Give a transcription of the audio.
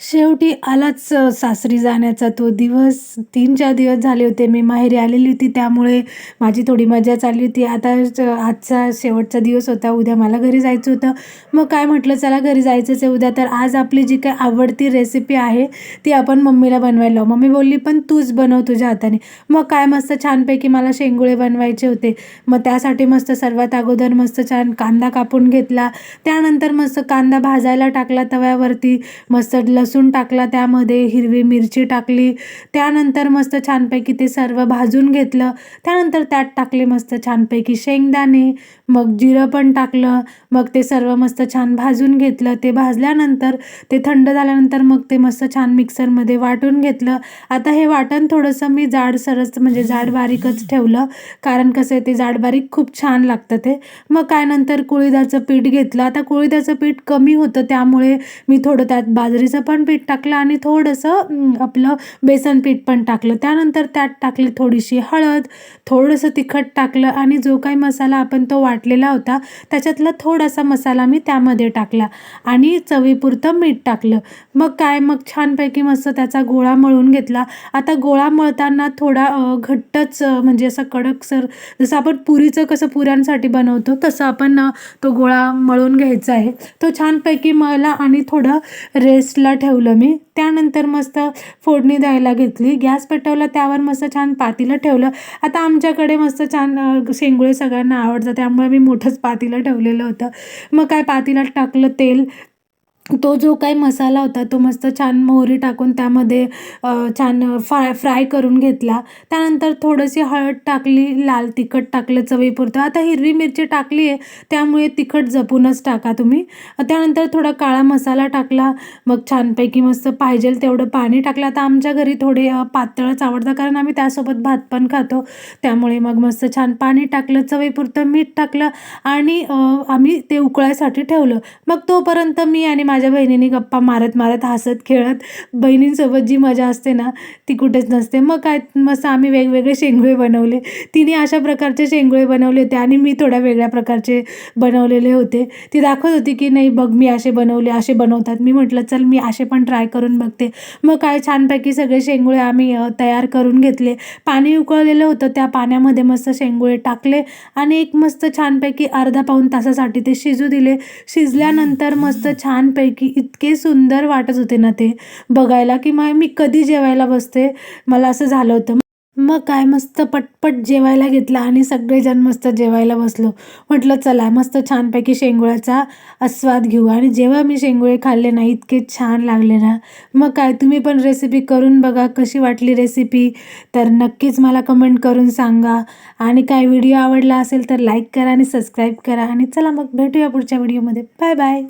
शेवटी आलाच सासरी जाण्याचा तो दिवस. 3-4 दिवस झाले होते मी माहेरी आलेली होती त्यामुळे माझी थोडी मजा चालली होती. आता च आजचा शेवटचा दिवस होता. उद्या मला घरी जायचं होतं. मग काय म्हटलं चला घरी जायचंच आहे उद्या तर आज आपली जी काही आवडती रेसिपी आहे ती आपण मम्मीला बनवायला लावू. मम्मी बोलली पण तूच बनव तुझ्या हाताने. मग काय मस्त छानपैकी मला शेंगुळे बनवायचे होते. मग त्यासाठी मस्त सर्वात अगोदर मस्त छान कांदा कापून घेतला. त्यानंतर मस्त कांदा भाजायला टाकला तव्यावरती. मस्त लसूण टाकला त्यामध्ये, हिरवी मिरची टाकली. त्यानंतर मस्त छानपैकी ते सर्व भाजून घेतलं. त्यानंतर त्यात टाकले मस्त छानपैकी शेंगदाणे, मग जिरं पण टाकलं. मग ते सर्व मस्त छान भाजून घेतलं. ते भाजल्यानंतर ते थंड झाल्यानंतर मग ते मस्त छान मिक्सरमध्ये वाटून घेतलं. आता हे वाटण थोडंसं मी जाडसरच म्हणजे जाड बारीकच ठेवलं. कारण कसं आहे ते जाड बारीक खूप छान लागतं ते. मग काय नंतर कुळीदाचं पीठ घेतलं. आता कुळीदाचं पीठ कमी होतं त्यामुळे मी थोडं त्यात बाजरीचं पण पीठ टाकलं आणि थोडंसं आपलं बेसन पीठ पण टाकलं. त्यानंतर त्यात टाकली थोडीशी हळद, थोडंसं तिखट टाकलं आणि जो काही मसाला आपण तो वाटलेला होता त्याच्यातला थोडासा मसाला मी त्यामध्ये टाकला आणि चवीपुरतं मीठ टाकलं. मग काय मग छानपैकी मस्त त्याचा गोळा मळून घेतला. आता गोळा मळताना थोडा घट्टच म्हणजे असं कडकसर जसं आपण पुरीचं कसं पुऱ्यांसाठी बनवतो तसं आपण तो गोळा मळून घ्यायचा आहे. तो छानपैकी मळला आणि थोडं रेस्टला ठेवलं मी. त्यानंतर मस्त फोडणी द्यायला घेतली. गॅस पेटवला त्यावर मस्त छान पातीलं ठेवलं. आता आमच्याकडे मस्त छान अ, शेंगुळे सगळ्यांना आवडतं त्यामुळे मी मोठंच पातीलं ठेवलेलं होतं. मग काय पातीला टाकलं तेल. तो जो काही मसाला होता तो मस्त छान मोहरी टाकून त्यामध्ये छान फ्राय फ्राय करून घेतला. त्यानंतर थोडीशी हळद टाकली, लाल तिखट टाकलं चवीपुरतं. आता हिरवी मिरची टाकली आहे त्यामुळे तिखट जपूनच टाका तुम्ही. त्यानंतर थोडा काळा मसाला टाकला. मग छानपैकी मस्त पाहिजेल तेवढं पाणी टाकलं. आता आमच्या घरी थोडे पातळच आवडतं कारण आम्ही त्यासोबत भात पण खातो. त्यामुळे मग मस्त छान पाणी टाकलं, चवीपुरतं मीठ टाकलं आणि आम्ही ते उकळायसाठी ठेवलं. मग तोपर्यंत मी आणि माझ्या बहिणीने गप्पा मारत मारत, हसत खेळत बहिणींसोबत जी मजा असते ना ती कुठेच नसते. मग काय मस्त आम्ही वेगवेगळे शेंगुळे बनवले. तिने अशा प्रकारचे शेंगुळे बनवले होते आणि मी थोड्या वेगळ्या प्रकारचे बनवलेले होते. ती दाखवत होती की नाही बघ मी असे बनवले, असे बनवतात. मी म्हटलं चल मी असे पण ट्राय करून बघते. मग काय छानपैकी सगळे शेंगुळे आम्ही तयार करून घेतले. पाणी उकळलेलं होतं त्या पाण्यामध्ये मस्त शेंगुळे टाकले आणि एक मस्त छानपैकी अर्धा पाऊण तासासाठी ते शिजू दिले. शिजल्यानंतर मस्त छानपैकी इतके सुंदर वाटत होते ना ते बघायला की मग मी कधी जेवायला बसते, मला असं झालं होतं. मग काय मस्त पटपट जेवायला घेतलं आणि सगळेजण मस्त जेवायला बसलो. म्हटलं चला मस्त छानपैकी शेंगुळ्याचा आस्वाद घेऊ आणि जेव्हा मी शेंगुळे खाल्ले ना इतके छान लागले ना. मग काय तुम्ही पण रेसिपी करून बघा. कशी वाटली रेसिपी तर नक्कीच मला कमेंट करून सांगा आणि काय व्हिडिओ आवडला असेल तर लाईक करा आणि सबस्क्राईब करा आणि चला मग भेटूया पुढच्या व्हिडिओमध्ये. Bye bye.